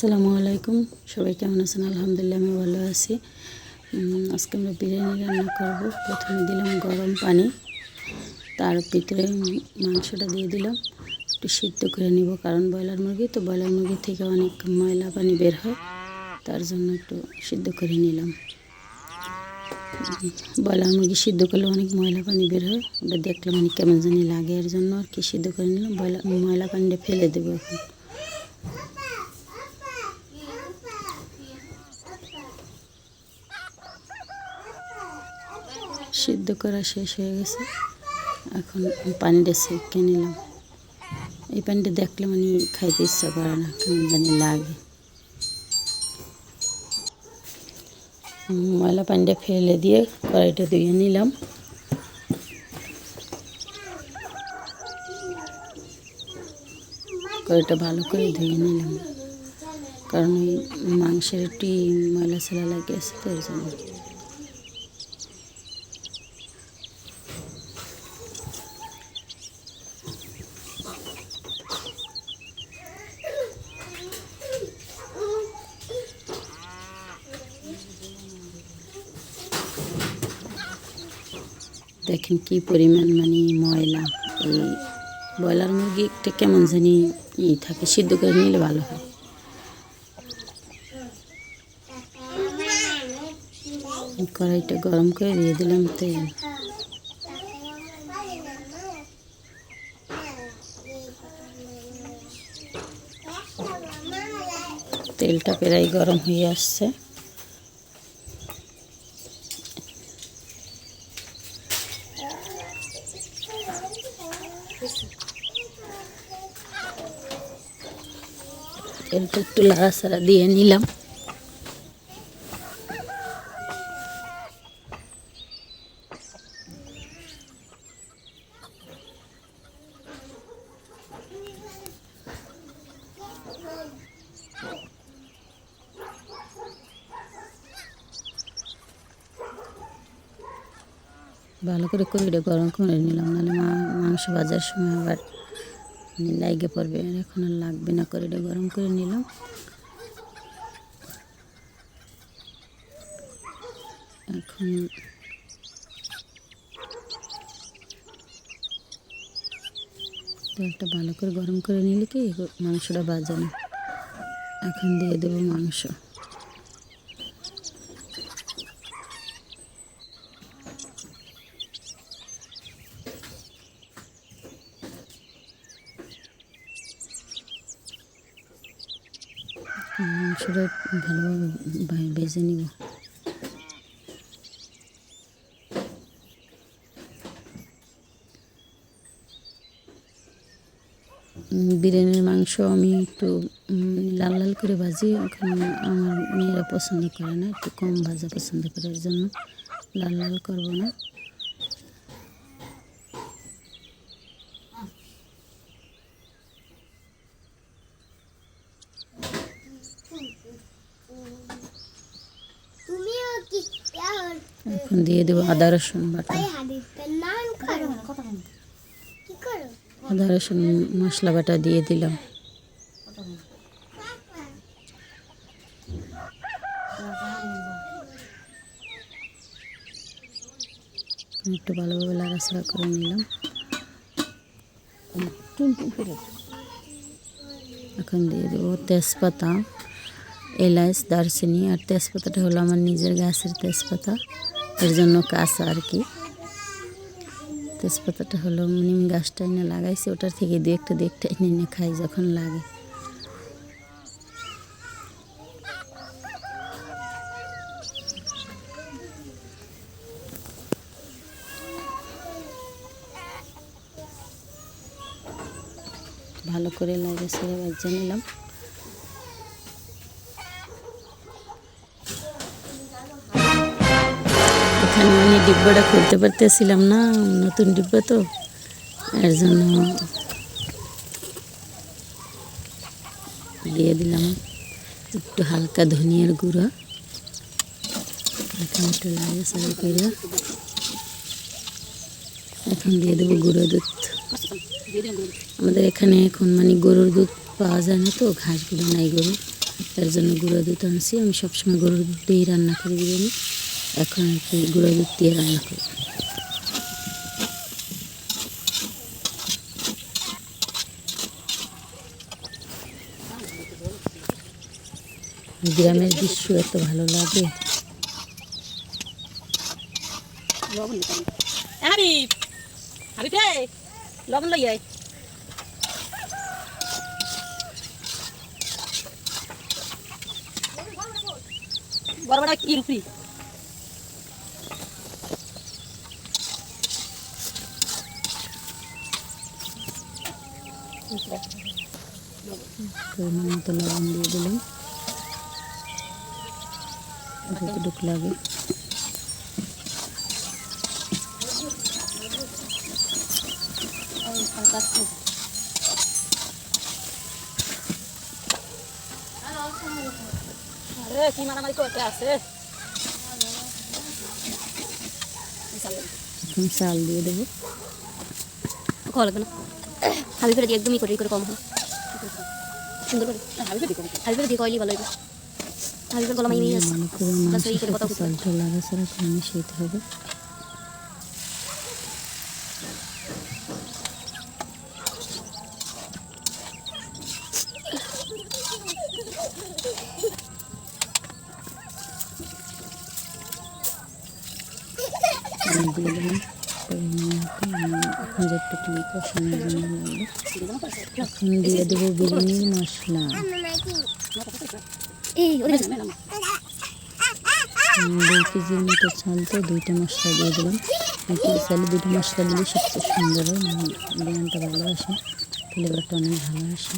আসসালামু আলাইকুম। সবাই কেমন আছেন? আলহামদুলিল্লাহ আমি ভালো আছি। আজকে আমরা বিরিয়ানি রান্না করব। প্রথমে দিলাম গরম পানি। তার ভিতরে মাংসটা দিয়ে দিলাম। একটু সিদ্ধ করে নিব, কারণ ব্রয়লার মুরগি, তো ব্রয়লার মুরগি থেকে অনেক ময়লা পানি বের হয়। তার জন্য একটু সিদ্ধ করে নিলাম। ব্রয়লার মুরগি সিদ্ধ করলে অনেক ময়লা পানি বের হয়। ওটা দেখলাম মানে কেমন জানি লাগে, এর জন্য আর কি সিদ্ধ করে নিলাম। ব্রয়লার ময়লা পানিটা ফেলে দেবো এখন। সিদ্ধ করা শেষ হয়ে গেছে। এখন পানিটা সেঁকে নিলাম। এই পানিটা দেখলে মানে খাইতে ইচ্ছা করে না, কেমন জানি লাগে। ময়লা পানিটা ফেলে দিয়ে কড়াইটা ধুয়ে নিলাম। কড়াইটা ভালো করে ধুয়ে নিলাম। কারণ ওই মাংসের একটি ময়লা ছেলা লাগে আছে তো এর জন্য। দেখেন কি পরিমাণ মানে ময়লা, এই ব্রয়লার মুরগি একটা কেমন জানি ই থাকে, সিদ্ধ করে নিলে ভালো হয়। কড়াইটা গরম করে দিয়ে দিলাম তেল। তেলটা প্রায় গরম হয়ে আসছে। তেলটা একটু লাড়াচাড়া দিয়ে নিলাম। ভালো করে কড়িটা গরম করে নিলাম, নাহলে মাংস ভাজার সময় আবার মানে লাইগে পড়বে এখন আর লাগবে না করে এটা গরম করে নিলাম। এখন একটা ভালো করে গরম করে নিলে কি মাংসটা বাজানো এখন দিয়ে দেবো মাংস মাংসটা ভালোভাবে ভা- ভেজে নিব বিরিয়ানির মাংস আমি একটু লাল লাল করে ভাজি, ওখানে আমার মেয়েরা পছন্দ করে না, একটু কম ভাজা পছন্দ করে জন্য লাল লাল করব না তুমিও কি এখন দিয়ে দেবো আদা রসুন বাটা। আদা রসুন মশলা বাটা দিয়ে দিলাম। একটু ভালোভাবে লাড়াচাড়া করে নিলাম। এখন দিয়ে দেবো তেজপাতা, এলাচ, দারচিনি, আর তেজপাতাটা হলো আমার নিজের গাছের তেজপাতা। এর জন্য কাঁচা আর কি। তেজপাতাটা হলো নিম গাছটা এনে লাগাইছি, ওটার থেকে দু একটা দু একটা এনে এনে খাই যখন লাগে। ভালো করে লাগে সেরে নিলাম। ডিব্বাটা খুলতে পারতেছিলাম না, নতুন ডিব্বা তো, এর জন্য দিয়ে দিলাম একটু হালকা ধনিয়ার গুঁড়া। এখন একটু লাগে সারি করে এখন দিয়ে দেবো গুঁড়ো দুধ। আমাদের এখানে এখন মানে গরুর দুধ পাওয়া যায় না তো, ঘাসগুলো নাই গরু তার জন্য গুঁড়ো দুধ আনছি। আমি সবসময় গরুর দুধ দিয়েই রান্না করে বিরিয়ানি। এখন কি গুঁড়ো দুধ দিয়ে রান্না করি গ্রামের দৃশ্য এত ভালো লাগে। বড় বড় কি পরিমাণ মতো লবণ দিয়ে দিলাম। যতটুকু লাগে। কি মারামারি করতে আছে? এখন চাল দিয়ে দেবো। না। হাবিবের দিয়ে একদমই করে করে কম হয়। সুন্দর করে হাবিব দিকে হাবিবের দিয়ে কয়লি ভালো হইবে হাবিবের গলা মাই আছে মানে পুরো বাস এই মাংসের করে কথা সাথে বলতে চালটা লাগাছাড়া করে মিশিয়ে হবে আমি দিয়ে এখন যেটুকু কষানোর জন্য দিয়ে দেবো বিরিয়ানির মশলা দুই কেজির মতো চাল দুইটা মশলা দিয়ে দিলাম দুই চালে দুইটা মশলা দিলে সবচেয়ে সুন্দর হয় মানে বিরিয়ানিটা ভালো আসে ফ্লেভারটা অনেক ভালো আসে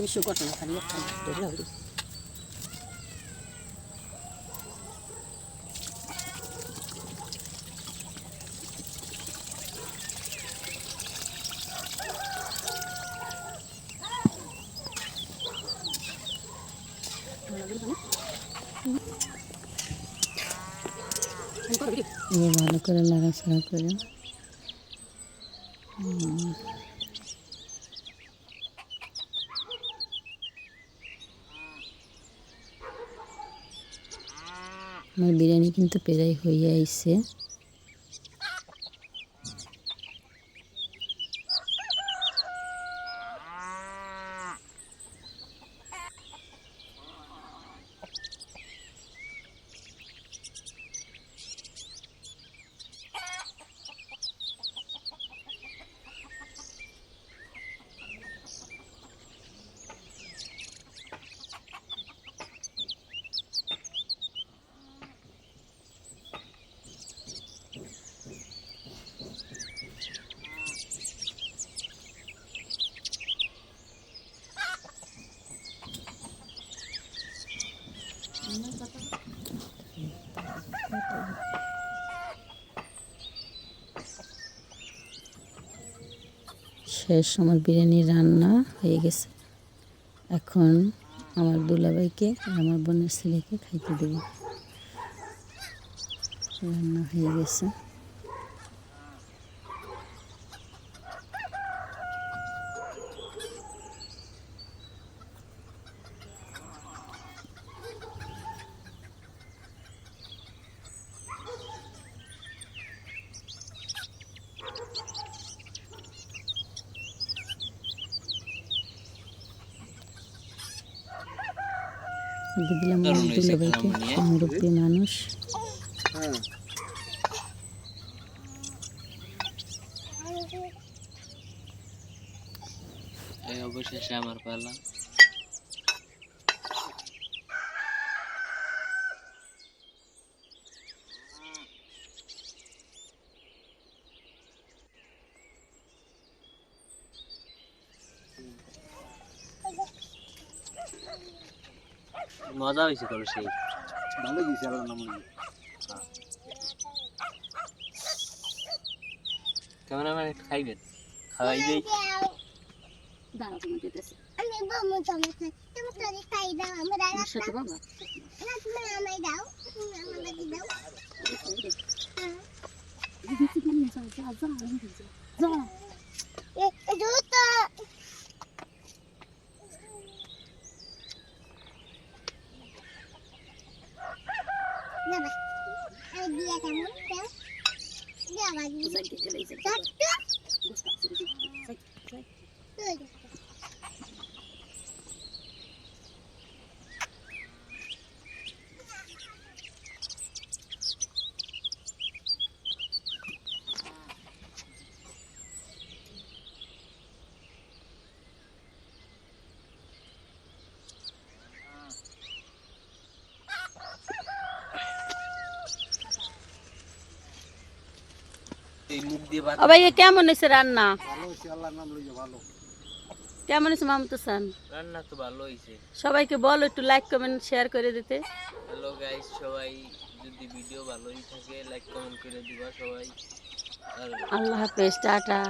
ওমে বিশ্ব বিশ্ব করতে না খালি একটা ধরে হবে এবার ভালো করে নাড়াচাড়া করে উম, আমার বিরিয়ানি কিন্তু প্রায় হয়ে আইছে। শেষ, আমার বিরিয়ানি রান্না হয়ে গেছে। এখন আমার দুলাভাইকে আর আমার বোনের ছেলেকে খাইতে দেব। রান্না হয়ে গেছে। দিলাম দুলাভাইকে মুরব্বী মানুষ। এই অবশেষে আমার পালা। মজা হয়েছে তোর সেই। ভালো দিয়েছে আল্লাহ নাম। ক্যামেরাম্যান একটু খাইবেন। খাওয়াই দেই। তুমি দিতেছি। আমি বমু চমৎকার তুমি তোরে খাই দাও আমরা আমার সাথে বাবা না তুমি আমায় দাও। তুমি আমাকে দাও। হ্যাঁ। এ এ দ্রুত না বা আমি দিয়া কেমন দাও দিয়া বাজি তুই এই মুখ দিয়ে ভাত ও ভাই কেমন হয়েছে রান্না? ভালো হয়েছে আল্লাহর নাম লইছে ভালো। কেমন হয়েছে মামতো সান? রান্না তো ভালো হয়েছে সবাইকে বলো একটু লাইক কমেন্ট শেয়ার করে দিতে। হ্যালো গাইস সবাই যদি ভিডিও ভালোই থাকে লাইক কমেন্ট করে দিবা সবাই। আল্লাহ হাফেজ টাটা।